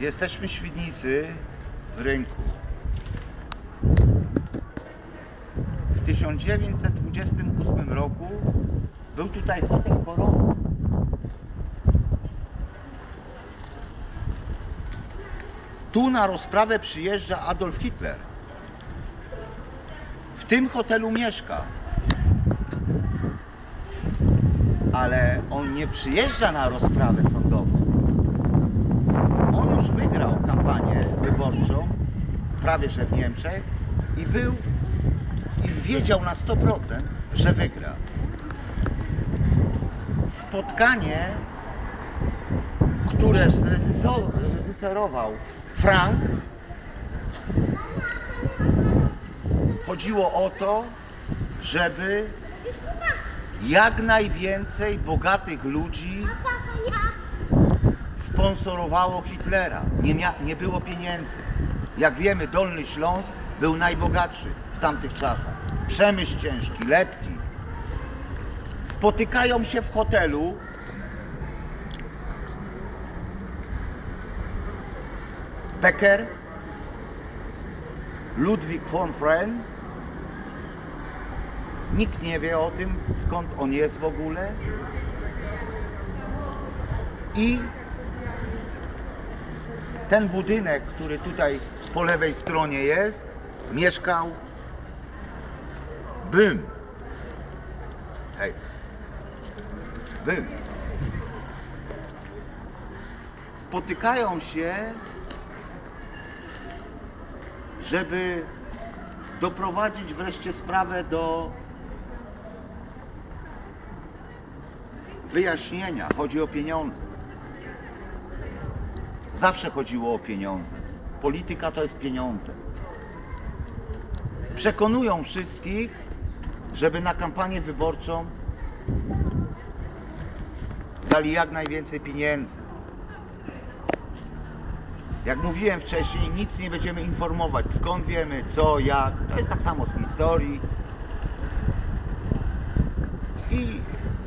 Jesteśmy Świdnicy w rynku. W 1928 roku był tutaj hotel Korona. Tu na rozprawę przyjeżdża Adolf Hitler. W tym hotelu mieszka. Ale on nie przyjeżdża na rozprawę wygrał kampanię wyborczą, prawie że w Niemczech, i był i wiedział na 100%, że wygra. Spotkanie, które zreżyserował Frank, chodziło o to, żeby jak najwięcej bogatych ludzi sponsorowało Hitlera. Nie, nie było pieniędzy. Jak wiemy, Dolny Śląsk był najbogatszy w tamtych czasach. Przemysł ciężki, lepki. Spotykają się w hotelu. Becker, Ludwig von Fren. Nikt nie wie o tym, skąd on jest w ogóle. I ten budynek, który tutaj po lewej stronie jest, mieszkał Bym. Hej. Bym. Spotykają się, żeby doprowadzić wreszcie sprawę do wyjaśnienia. Chodzi o pieniądze. Zawsze chodziło o pieniądze. Polityka to jest pieniądze. Przekonują wszystkich, żeby na kampanię wyborczą dali jak najwięcej pieniędzy. Jak mówiłem wcześniej, nic nie będziemy informować, skąd wiemy, co, jak. To jest tak samo z historii i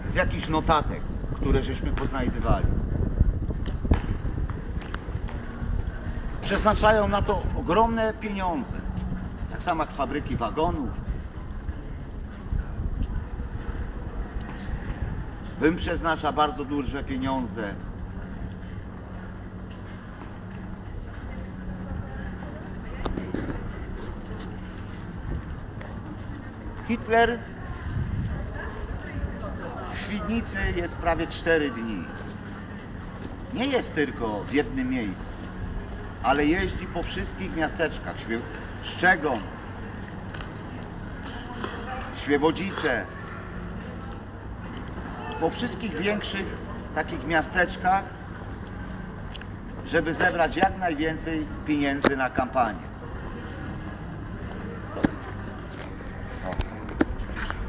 z jakichś notatek, które żeśmy poznajdywali. Przeznaczają na to ogromne pieniądze. Tak samo jak z fabryki wagonów. Bym przeznacza bardzo duże pieniądze. Hitler w Świdnicy jest prawie 4 dni. Nie jest tylko w jednym miejscu, ale jeździ po wszystkich miasteczkach. Świe- Szczegon, Świebodzice, po wszystkich większych takich miasteczkach, żeby zebrać jak najwięcej pieniędzy na kampanię.